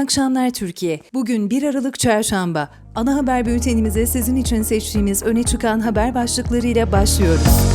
Akşamlar Türkiye. Bugün 1 Aralık Çarşamba. Ana haber bültenimize sizin için seçtiğimiz öne çıkan haber başlıklarıyla başlıyoruz.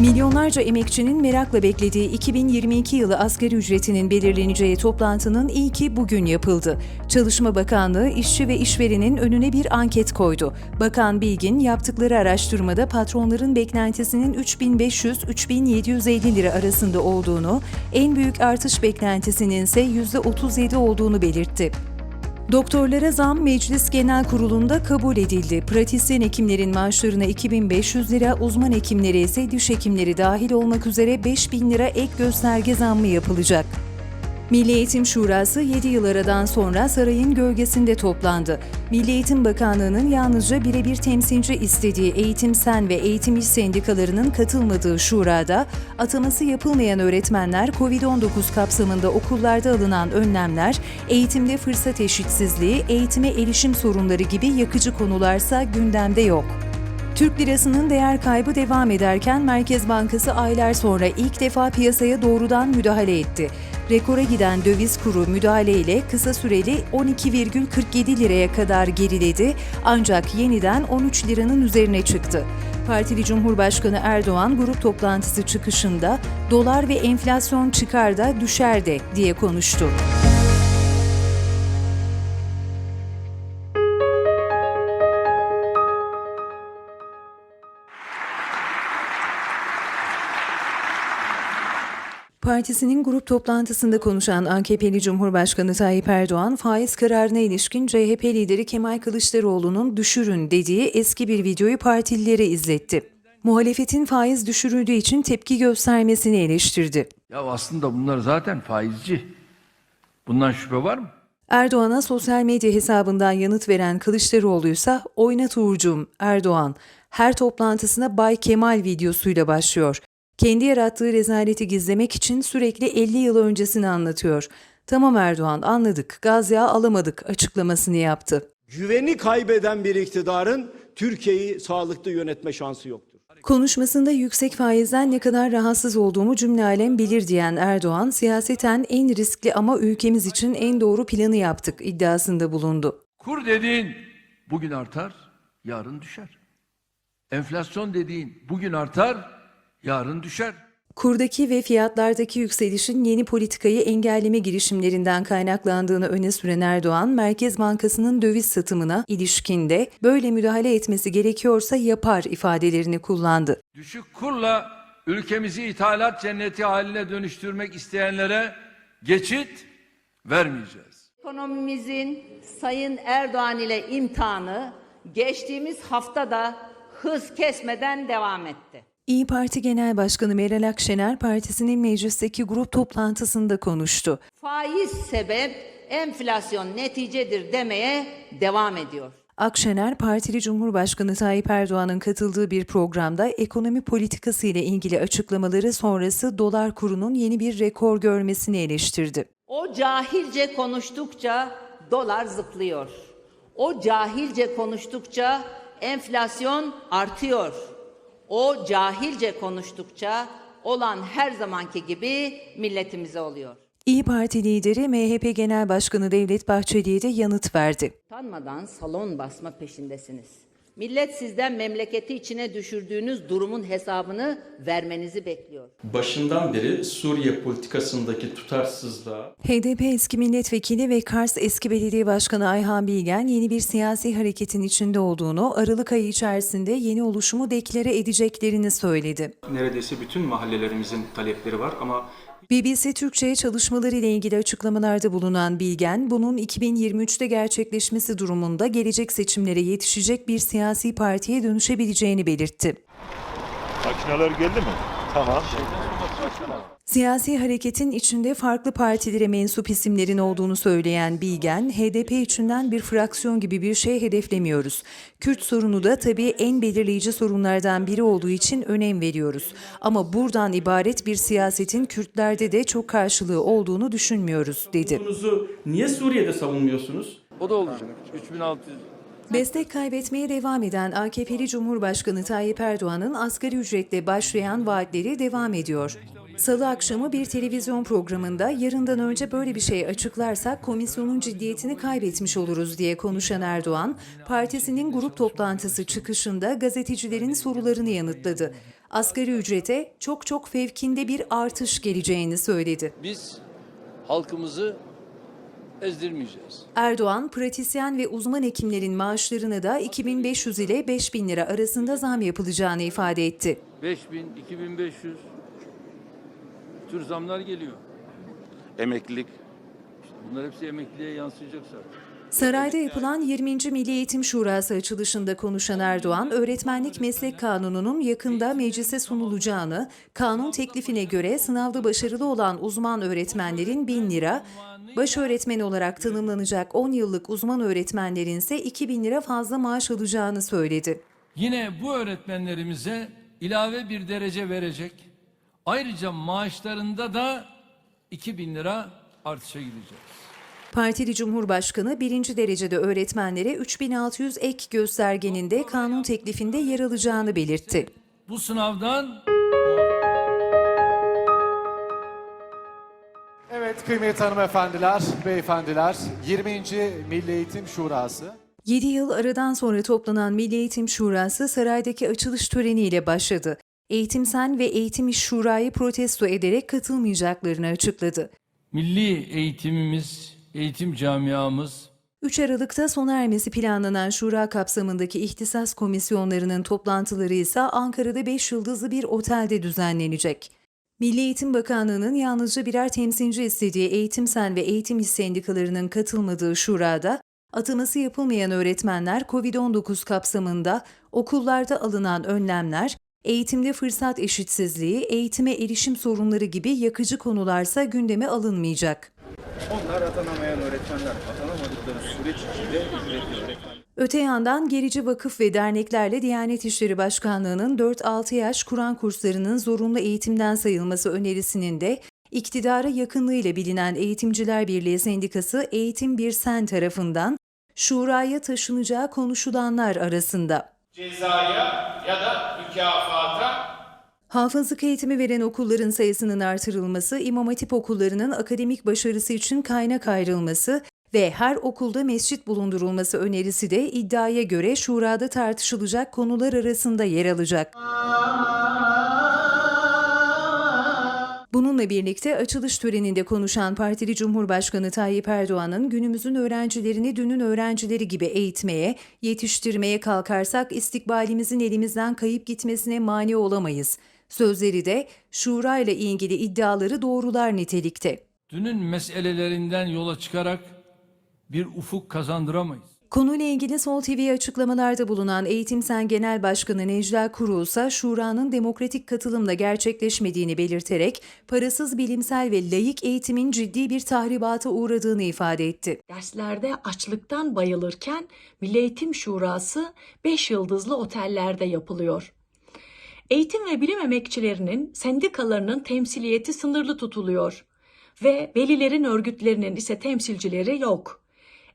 Milyonlarca emekçinin merakla beklediği 2022 yılı asgari ücretinin belirleneceği toplantının ilki bugün yapıldı. Çalışma Bakanlığı işçi ve işverenin önüne bir anket koydu. Bakan Bilgin yaptıkları araştırmada patronların beklentisinin 3500-3750 lira arasında olduğunu, en büyük artış beklentisinin ise %37 olduğunu belirtti. Doktorlara zam Meclis Genel Kurulu'nda kabul edildi. Pratisyen hekimlerin maaşlarına 2500 lira, uzman hekimlere ise diş hekimleri dahil olmak üzere 5000 lira ek gösterge zammı yapılacak. Milli Eğitim Şurası 7 yıl aradan sonra sarayın gölgesinde toplandı. Milli Eğitim Bakanlığı'nın yalnızca birebir temsilci istediği Eğitim Sen ve Eğitim İş Sendikalarının katılmadığı şurada, ataması yapılmayan öğretmenler COVID-19 kapsamında okullarda alınan önlemler, eğitimde fırsat eşitsizliği, eğitime erişim sorunları gibi yakıcı konularsa gündemde yok. Türk lirasının değer kaybı devam ederken Merkez Bankası aylar sonra ilk defa piyasaya doğrudan müdahale etti. Rekora giden döviz kuru müdahaleyle kısa süreli 12,47 liraya kadar geriledi ancak yeniden 13 liranın üzerine çıktı. Partili Cumhurbaşkanı Erdoğan grup toplantısı çıkışında dolar ve enflasyon çıkar da düşer de diye konuştu. Partisinin grup toplantısında konuşan AKP'li Cumhurbaşkanı Tayyip Erdoğan, faiz kararına ilişkin CHP lideri Kemal Kılıçdaroğlu'nun düşürün dediği eski bir videoyu partililere izletti. Muhalefetin faiz düşürüldüğü için tepki göstermesini eleştirdi. Ya aslında bunlar zaten faizci. Bundan şüphe var mı? Erdoğan'a sosyal medya hesabından yanıt veren Kılıçdaroğlu ise oynat Uğurcuğum Erdoğan her toplantısına Bay Kemal videosuyla başlıyor. Kendi yarattığı rezaleti gizlemek için sürekli 50 yıl öncesini anlatıyor. Tamam Erdoğan anladık gaz yağı alamadık açıklamasını yaptı. Güveni kaybeden bir iktidarın Türkiye'yi sağlıklı yönetme şansı yoktur. Konuşmasında yüksek faizden ne kadar rahatsız olduğumu cümle alem bilir diyen Erdoğan, siyaseten en riskli ama ülkemiz için en doğru planı yaptık iddiasında bulundu. Kur dediğin bugün artar, yarın düşer. Enflasyon dediğin bugün artar, yarın düşer. Kurdaki ve fiyatlardaki yükselişin yeni politikayı engelleme girişimlerinden kaynaklandığını öne süren Erdoğan, Merkez Bankası'nın döviz satımına ilişkinde böyle müdahale etmesi gerekiyorsa yapar ifadelerini kullandı. Düşük kurla ülkemizi ithalat cenneti haline dönüştürmek isteyenlere geçit vermeyeceğiz. Ekonomimizin Sayın Erdoğan ile imtihanı geçtiğimiz hafta da hız kesmeden devam etti. İyi Parti Genel Başkanı Meral Akşener partisinin meclisteki grup toplantısında konuştu. Faiz sebep, enflasyon neticedir demeye devam ediyor. Akşener, partili Cumhurbaşkanı Tayyip Erdoğan'ın katıldığı bir programda ekonomi politikası ile ilgili açıklamaları sonrası dolar kurunun yeni bir rekor görmesini eleştirdi. O cahilce konuştukça dolar zıplıyor. O cahilce konuştukça enflasyon artıyor. O cahilce konuştukça olan her zamanki gibi milletimize oluyor. İyi Parti lideri MHP Genel Başkanı Devlet Bahçeli'ye de yanıt verdi. Utanmadan salon basma peşindesiniz. Millet sizden memleketi içine düşürdüğünüz durumun hesabını vermenizi bekliyor. Başından beri Suriye politikasındaki tutarsızlığa, HDP eski milletvekili ve Kars eski belediye başkanı Ayhan Bilgen yeni bir siyasi hareketin içinde olduğunu, Aralık ayı içerisinde yeni oluşumu deklare edeceklerini söyledi. neredeyse bütün mahallelerimizin talepleri var ama BBC Türkçe'ye çalışmaları ile ilgili açıklamalarda bulunan Bilgen, bunun 2023'te gerçekleşmesi durumunda gelecek seçimlere yetişecek bir siyasi partiye dönüşebileceğini belirtti. Makineler geldi mi? Tamam. Siyasi hareketin içinde farklı partilere mensup isimlerin olduğunu söyleyen Bilgen, HDP içinden bir fraksiyon gibi bir şey hedeflemiyoruz. Kürt sorunu da tabii en belirleyici sorunlardan biri olduğu için önem veriyoruz. Ama buradan ibaret bir siyasetin Kürtlerde de çok karşılığı olduğunu düşünmüyoruz, dedi. Niye Suriye'de savunmuyorsunuz? O da olacak. 3600 Destek kaybetmeye devam eden AKP'li Cumhurbaşkanı Tayyip Erdoğan'ın asgari ücretle başlayan vaatleri devam ediyor. Salı akşamı bir televizyon programında yarından önce böyle bir şey açıklarsak komisyonun ciddiyetini kaybetmiş oluruz diye konuşan Erdoğan, partisinin grup toplantısı çıkışında gazetecilerin sorularını yanıtladı. Asgari ücrete çok çok fevkinde bir artış geleceğini söyledi. Biz halkımızı ezdirmeyeceğiz. Erdoğan, pratisyen ve uzman hekimlerin maaşlarına da 2500 ile 5000 lira arasında zam yapılacağını ifade etti. 5000, 2500 tür zamlar geliyor. Emeklilik. Bunlar hepsi emekliliğe yansıyacak zaten. Sarayda yapılan 20. Milli Eğitim Şurası açılışında konuşan Erdoğan, öğretmenlik meslek kanununun yakında meclise sunulacağını, kanun teklifine göre sınavda başarılı olan uzman öğretmenlerin 1000 lira, baş öğretmen olarak tanımlanacak 10 yıllık uzman öğretmenlerin ise 2000 lira fazla maaş alacağını söyledi. Yine bu öğretmenlerimize ilave bir derece verecek. Ayrıca maaşlarında da 2000 lira artışa gideceğiz. Partili Cumhurbaşkanı birinci derecede öğretmenlere 3600 ek göstergenin de kanun teklifinde yer alacağını belirtti. Bu sınavdan Evet kıymetli hanımefendiler, beyefendiler, 20. Milli Eğitim Şurası 7 yıl aradan sonra toplanan Milli Eğitim Şurası saraydaki açılış töreniyle başladı. Eğitim Sen ve Eğitim İş Şura'yı protesto ederek katılmayacaklarını açıkladı. milli eğitimimiz, eğitim camiamız 3 Aralık'ta sona ermesi planlanan şura kapsamındaki ihtisas komisyonlarının toplantıları ise Ankara'da 5 yıldızlı bir otelde düzenlenecek. Milli Eğitim Bakanlığı'nın yalnızca birer temsilci istediği Eğitim Sen ve Eğitim İş sendikalarının katılmadığı şurada, ataması yapılmayan öğretmenler COVID-19 kapsamında okullarda alınan önlemler, eğitimde fırsat eşitsizliği, eğitime erişim sorunları gibi yakıcı konularsa gündeme alınmayacak. Onlar atanamayan öğretmenler, atanamadıkları süreç içinde ücretli öğretmen Öte yandan gerici vakıf ve derneklerle Diyanet İşleri Başkanlığı'nın 4-6 yaş Kur'an kurslarının zorunlu eğitimden sayılması önerisinin de iktidara yakınlığıyla bilinen Eğitimciler Birliği Sendikası Eğitim Bir Sen tarafından şuraya taşınacağı konuşulanlar arasında. Cezaya ya da mükafata Hafızlık eğitimi veren okulların sayısının artırılması, İmam Hatip okullarının akademik başarısı için kaynak ayrılması ve her okulda mescit bulundurulması önerisi de iddiaya göre şurada tartışılacak konular arasında yer alacak. Bununla birlikte açılış töreninde konuşan Partili Cumhurbaşkanı Tayyip Erdoğan'ın günümüzün öğrencilerini dünün öğrencileri gibi eğitmeye, yetiştirmeye kalkarsak istikbalimizin elimizden kayıp gitmesine mani olamayız. Sözleri de şura ile ilgili iddiaları doğrular nitelikte. dünün meselelerinden yola çıkarak bir ufuk kazandıramayız. Konuyla ilgili Sol TV'ye açıklamalarda bulunan Eğitim Sen Genel Başkanı Necla Kuru ise şuranın demokratik katılımla gerçekleşmediğini belirterek parasız bilimsel ve layık eğitimin ciddi bir tahribata uğradığını ifade etti. Derslerde açlıktan bayılırken Milli Eğitim Şurası 5 yıldızlı otellerde yapılıyor. Eğitim ve bilim emekçilerinin sendikalarının temsiliyeti sınırlı tutuluyor ve velilerin örgütlerinin ise temsilcileri yok.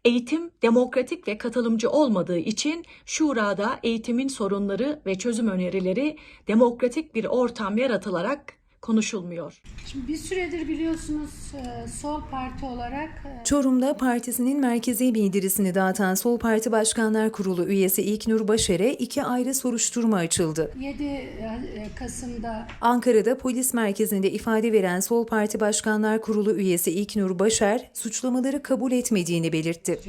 Eğitim demokratik ve katılımcı olmadığı için şurada eğitimin sorunları ve çözüm önerileri demokratik bir ortam yaratılarak konuşulmuyor. Şimdi bir süredir biliyorsunuz e, Sol Parti olarak e, Çorum'da partisinin merkezi bildirisini dağıtan Sol Parti Başkanlar Kurulu üyesi İlknur Başer'e iki ayrı soruşturma açıldı. 7 e, Kasım'da Ankara'da polis merkezinde ifade veren Sol Parti Başkanlar Kurulu üyesi İlknur Başer, suçlamaları kabul etmediğini belirtti.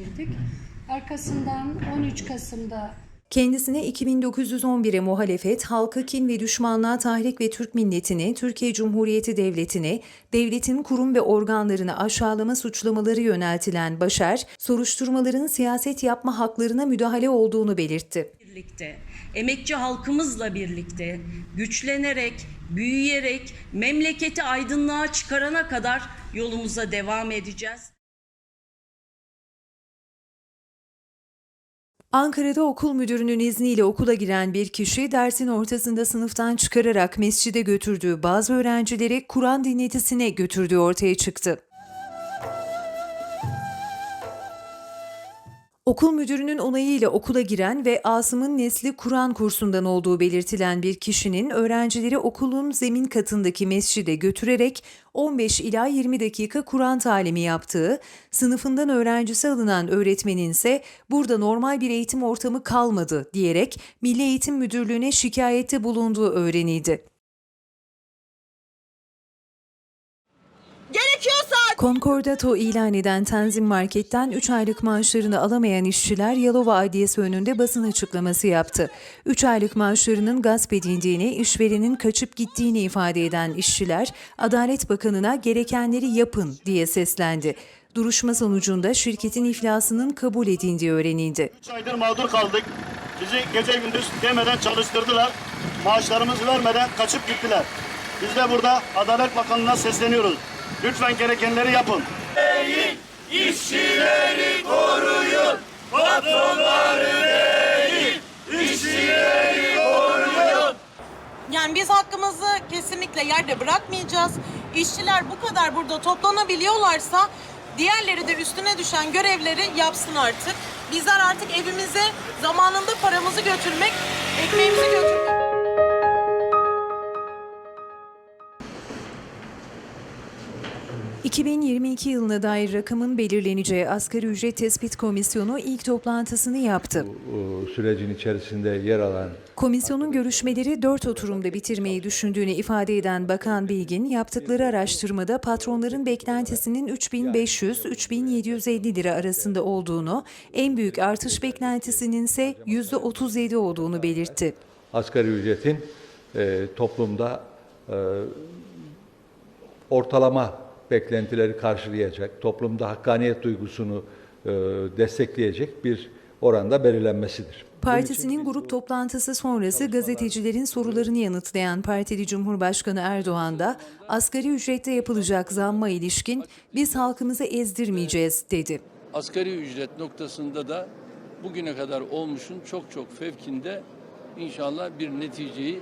Arkasından 13 Kasım'da Kendisine 2911'e muhalefet, halka kin ve düşmanlığa tahrik ve Türk milletini, Türkiye Cumhuriyeti Devleti'ni, devletin kurum ve organlarını aşağılama suçlamaları yöneltilen Başar, soruşturmaların siyaset yapma haklarına müdahale olduğunu belirtti. birlikte, emekçi halkımızla birlikte güçlenerek, büyüyerek memleketi aydınlığa çıkarana kadar yolumuza devam edeceğiz. Ankara'da okul müdürünün izniyle okula giren bir kişi dersin ortasında sınıftan çıkararak mescide götürdüğü bazı öğrencileri Kur'an dinletisine götürdüğü ortaya çıktı. Okul müdürünün onayıyla okula giren ve Asım'ın nesli Kur'an kursundan olduğu belirtilen bir kişinin öğrencileri okulun zemin katındaki mescide götürerek 15 ila 20 dakika Kur'an talimi yaptığı, sınıfından öğrencisi alınan öğretmenin ise burada normal bir eğitim ortamı kalmadı diyerek Milli Eğitim Müdürlüğü'ne şikayette bulunduğu öğrenildi. Gerekiyorsa Konkordato ilan eden Tenzin Market'ten 3 aylık maaşlarını alamayan işçiler Yalova Adliyesi önünde basın açıklaması yaptı. 3 aylık maaşlarının gasp edildiğini, işverenin kaçıp gittiğini ifade eden işçiler, Adalet Bakanı'na gerekenleri yapın diye seslendi. Duruşma sonucunda şirketin iflasının kabul edildiği öğrenildi. 3 aydır mağdur kaldık. Bizi gece gündüz demeden çalıştırdılar. Maaşlarımızı vermeden kaçıp gittiler. Biz de burada Adalet Bakanı'na sesleniyoruz. Lütfen gerekenleri yapın. Yani biz hakkımızı kesinlikle yerde bırakmayacağız. İşçiler bu kadar burada toplanabiliyorlarsa diğerleri de üstüne düşen görevleri yapsın artık. Bizler artık evimize zamanında paramızı götürmek, ekmeğimizi götürmek. – 2022 yılına dair rakamın belirleneceği Asgari Ücret Tespit Komisyonu ilk toplantısını yaptı. sürecin içerisinde yer alan Komisyonun görüşmeleri dört oturumda bitirmeyi düşündüğünü ifade eden Bakan Bilgin, yaptıkları araştırmada patronların beklentisinin 3500-3750 lira arasında olduğunu, en büyük artış beklentisinin ise %37 olduğunu belirtti. asgari ücretin e, toplumda e, ortalama beklentileri karşılayacak, toplumda hakkaniyet duygusunu e, destekleyecek bir oranda belirlenmesidir. Partisinin grup toplantısı sonrası gazetecilerin sorularını yanıtlayan Partili Cumhurbaşkanı Erdoğan da asgari ücrette yapılacak zamma ilişkin biz halkımızı ezdirmeyeceğiz dedi. Asgari ücret noktasında da bugüne kadar olmuşun çok çok fevkinde inşallah bir neticeyi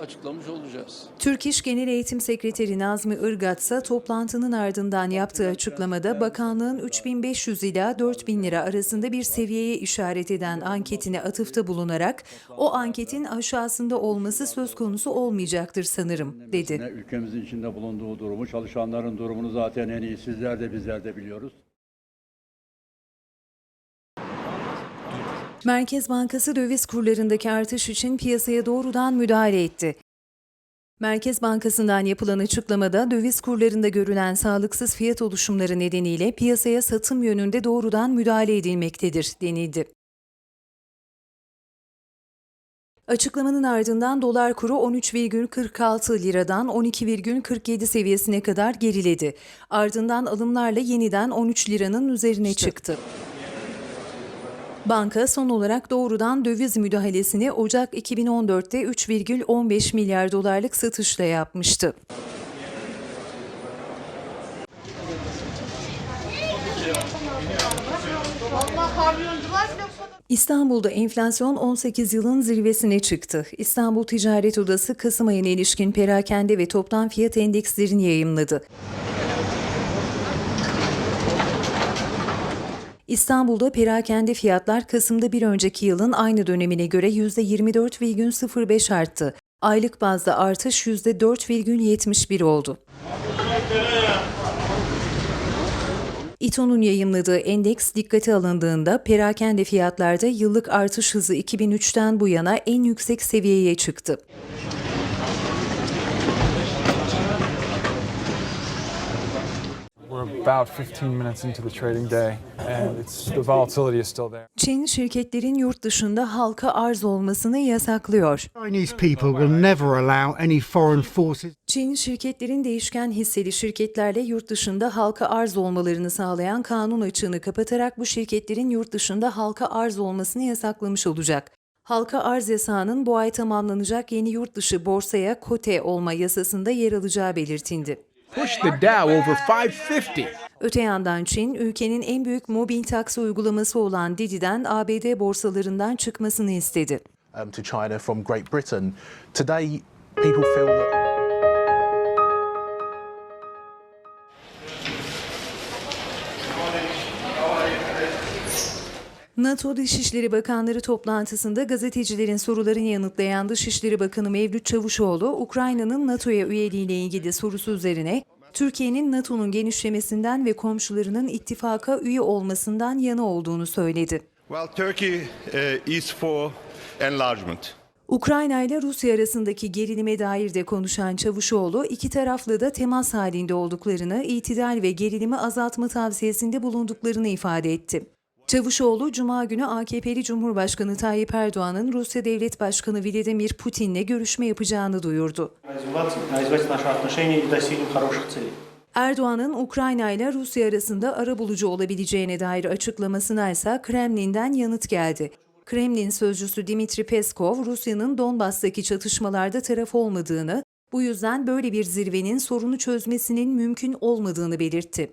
açıklamış olacağız. Türk İş Genel Eğitim Sekreteri Nazmi Irgat ise toplantının ardından yaptığı açıklamada bakanlığın 3500 ila 4000 lira arasında bir seviyeye işaret eden anketine atıfta bulunarak o anketin aşağısında olması söz konusu olmayacaktır sanırım dedi. Ülkemizin içinde bulunduğu durumu, çalışanların durumunu zaten en iyi sizler de bizler de biliyoruz. Merkez Bankası döviz kurlarındaki artış için piyasaya doğrudan müdahale etti. Merkez Bankası'ndan yapılan açıklamada döviz kurlarında görülen sağlıksız fiyat oluşumları nedeniyle piyasaya satım yönünde doğrudan müdahale edilmektedir denildi. Açıklamanın ardından dolar kuru 13,46 liradan 12,47 seviyesine kadar geriledi. Ardından alımlarla yeniden 13 liranın üzerine çıktı. Banka son olarak doğrudan döviz müdahalesini Ocak 2014'te 3,15 milyar dolarlık satışla yapmıştı. İstanbul'da enflasyon 18 yılın zirvesine çıktı. İstanbul Ticaret Odası Kasım ayına ilişkin perakende ve toptan fiyat endekslerini yayımladı. İstanbul'da perakende fiyatlar Kasım'da bir önceki yılın aynı dönemine göre %24,05 arttı. Aylık bazda artış %4,71 oldu. İTO'nun yayımladığı endeks dikkate alındığında perakende fiyatlarda yıllık artış hızı 2003'ten bu yana en yüksek seviyeye çıktı. Çin şirketlerin yurt dışında halka arz olmasını yasaklıyor. Chinese people will never allow any foreign forces Çin şirketlerin değişken hisseli şirketlerle yurt dışında halka arz olmalarını sağlayan kanun açığını kapatarak bu şirketlerin yurt dışında halka arz olmasını yasaklamış olacak. Halka arz yasağının bu ay tamamlanacak yeni yurt dışı borsaya kote olma yasasında yer alacağı belirtildi. Push the Dow over 550. Öte yandan Çin, ülkenin en büyük mobil taksi uygulaması olan Didi'den ABD borsalarından çıkmasını istedi. Um, to China from Great Britain. Today, people feel that NATO Dışişleri Bakanları toplantısında gazetecilerin sorularını yanıtlayan Dışişleri Bakanı Mevlüt Çavuşoğlu, Ukrayna'nın NATO'ya üyeliğiyle ilgili sorusu üzerine Türkiye'nin NATO'nun genişlemesinden ve komşularının ittifaka üye olmasından yana olduğunu söyledi. Well, Turkey uh, is for enlargement. Ukrayna ile Rusya arasındaki gerilime dair de konuşan Çavuşoğlu, iki taraflı da temas halinde olduklarını, itidal ve gerilimi azaltma tavsiyesinde bulunduklarını ifade etti. Çavuşoğlu, Cuma günü AKP'li Cumhurbaşkanı Tayyip Erdoğan'ın Rusya Devlet Başkanı Vladimir Putin'le görüşme yapacağını duyurdu. Erdoğan'ın Ukrayna ile Rusya arasında arabulucu olabileceğine dair açıklamasına ise Kremlin'den yanıt geldi. Kremlin sözcüsü Dimitri Peskov, Rusya'nın Donbas'taki çatışmalarda taraf olmadığını, bu yüzden böyle bir zirvenin sorunu çözmesinin mümkün olmadığını belirtti.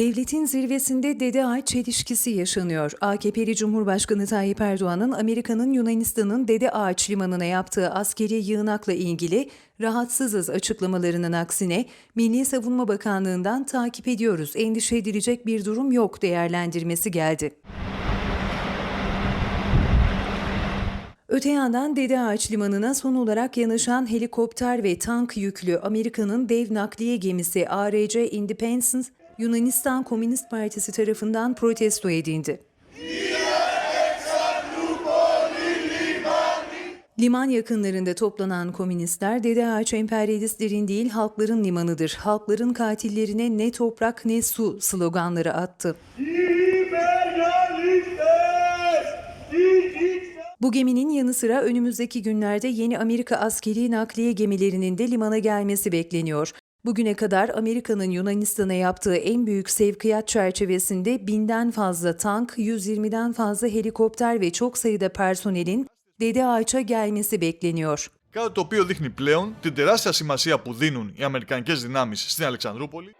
Devletin zirvesinde Dede Ağaç çelişkisi yaşanıyor. AKP'li Cumhurbaşkanı Tayyip Erdoğan'ın Amerika'nın Yunanistan'ın Dede Ağaç limanına yaptığı askeri yığınakla ilgili rahatsızız açıklamalarının aksine Milli Savunma Bakanlığı'ndan takip ediyoruz, endişe edilecek bir durum yok değerlendirmesi geldi. Öte yandan Dede Ağaç Limanı'na son olarak yanaşan helikopter ve tank yüklü Amerika'nın dev nakliye gemisi ARC Independence, Yunanistan Komünist Partisi tarafından protesto edildi. Liman yakınlarında toplanan komünistler Dede Ağaç emperyalistlerin değil halkların limanıdır. Halkların katillerine ne toprak ne su sloganları attı. Bu geminin yanı sıra önümüzdeki günlerde yeni Amerika askeri nakliye gemilerinin de limana gelmesi bekleniyor. Bugüne kadar Amerika'nın Yunanistan'a yaptığı en büyük sevkiyat çerçevesinde binden fazla tank, 120'den fazla helikopter ve çok sayıda personelin Dede Ağaç'a gelmesi bekleniyor. Κάτι το οποίο δείχνει πλέον την τεράστια σημασία που δίνουν οι Αμερικανικές δυνάμεις στην Αλεξανδρούπολη.